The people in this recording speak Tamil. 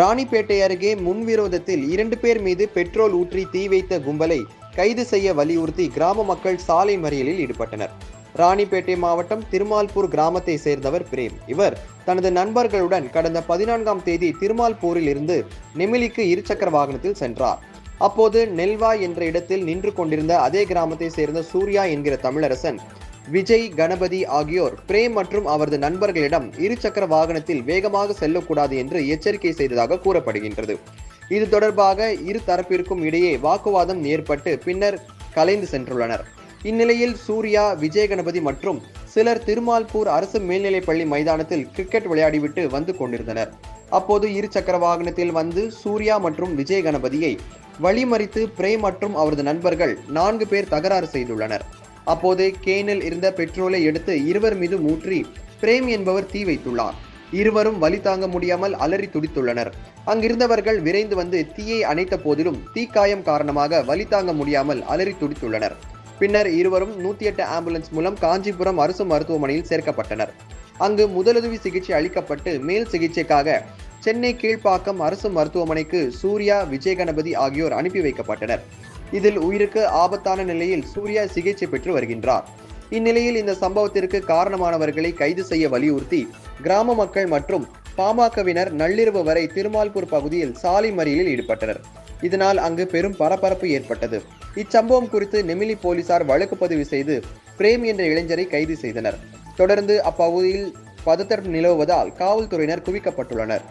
ராணிப்பேட்டை அருகே முன்விரோதத்தில் இரண்டு பேர் மீது பெட்ரோல் ஊற்றி தீ வைத்த கும்பலை கைது செய்ய வலியுறுத்தி கிராம மக்கள் சாலை மறியலில் ஈடுபட்டனர். ராணிப்பேட்டை மாவட்டம் திருமால்பூர் கிராமத்தை சேர்ந்தவர் பிரேம். இவர் தனது நண்பர்களுடன் கடந்த பதினான்காம் தேதி திருமால்பூரில் இருந்து நெமிலிக்கு இருசக்கர வாகனத்தில் சென்றார். அப்போது நெல்வா என்ற இடத்தில் நின்று கொண்டிருந்த அதே கிராமத்தை சேர்ந்த சூர்யா என்கிற தமிழரசன் விஜய் கணபதி ஆகியோர் பிரேம் மற்றும் அவரது நண்பர்களிடம் இருசக்கர வாகனத்தில் வேகமாக செல்லக்கூடாது என்று எச்சரிக்கை செய்ததாக கூறப்படுகின்றது. இது தொடர்பாக இரு தரப்பிற்கும் இடையே வாக்குவாதம் ஏற்பட்டு பின்னர் கலைந்து சென்றுள்ளனர். இந்நிலையில் சூர்யா விஜய் கணபதி மற்றும் சிலர் திருமால்பூர் அரசு மேல்நிலைப்பள்ளி மைதானத்தில் கிரிக்கெட் விளையாடிவிட்டு வந்து கொண்டிருந்தனர். அப்போது இரு சக்கர வாகனத்தில் வந்து சூர்யா மற்றும் விஜய் கணபதியை வழிமறித்து பிரேம் மற்றும் அவரது நண்பர்கள் நான்கு பேர் தகராறு செய்துள்ளனர். அப்போது கேனில் இருந்த பெட்ரோலை எடுத்து இருவர் மீது ஊற்றி பிரேம் என்பவர் தீ வைத்துள்ளார். இருவரும் வலி தாங்க முடியாமல் அலறி துடித்துள்ளனர். அங்கிருந்தவர்கள் விரைந்து வந்து தீயை அணைத்த போதிலும் தீக்காயம் காரணமாக வலி தாங்க முடியாமல் அலறி துடித்துள்ளனர். பின்னர் இருவரும் நூத்தி எட்டு ஆம்புலன்ஸ் மூலம் காஞ்சிபுரம் அரசு மருத்துவமனையில் சேர்க்கப்பட்டனர். அங்கு முதலுதவி சிகிச்சை அளிக்கப்பட்டு மேல் சிகிச்சைக்காக சென்னை கீழ்ப்பாக்கம் அரசு மருத்துவமனைக்கு சூர்யா விஜயகணபதி ஆகியோர் அனுப்பி வைக்கப்பட்டனர். இதில் உயிருக்கு ஆபத்தான நிலையில் சூர்யா சிகிச்சை பெற்று வருகின்றார். இந்நிலையில் இந்த சம்பவத்திற்கு காரணமானவர்களை கைது செய்ய வலியுறுத்தி கிராம மக்கள் மற்றும் பாமகவினர் நள்ளிரவு வரை திருமால்பூர் பகுதியில் சாலை மறியலில் ஈடுபட்டனர். இதனால் அங்கு பெரும் பரபரப்பு ஏற்பட்டது. இச்சம்பவம் குறித்து நெமிலி போலீசார் வழக்கு பதிவு செய்து பிரேம் என்ற இளைஞரை கைது செய்தனர். தொடர்ந்து அப்பகுதியில் பதத்தரப்பு நிலவுவதால் காவல்துறையினர் குவிக்கப்பட்டுள்ளனர்.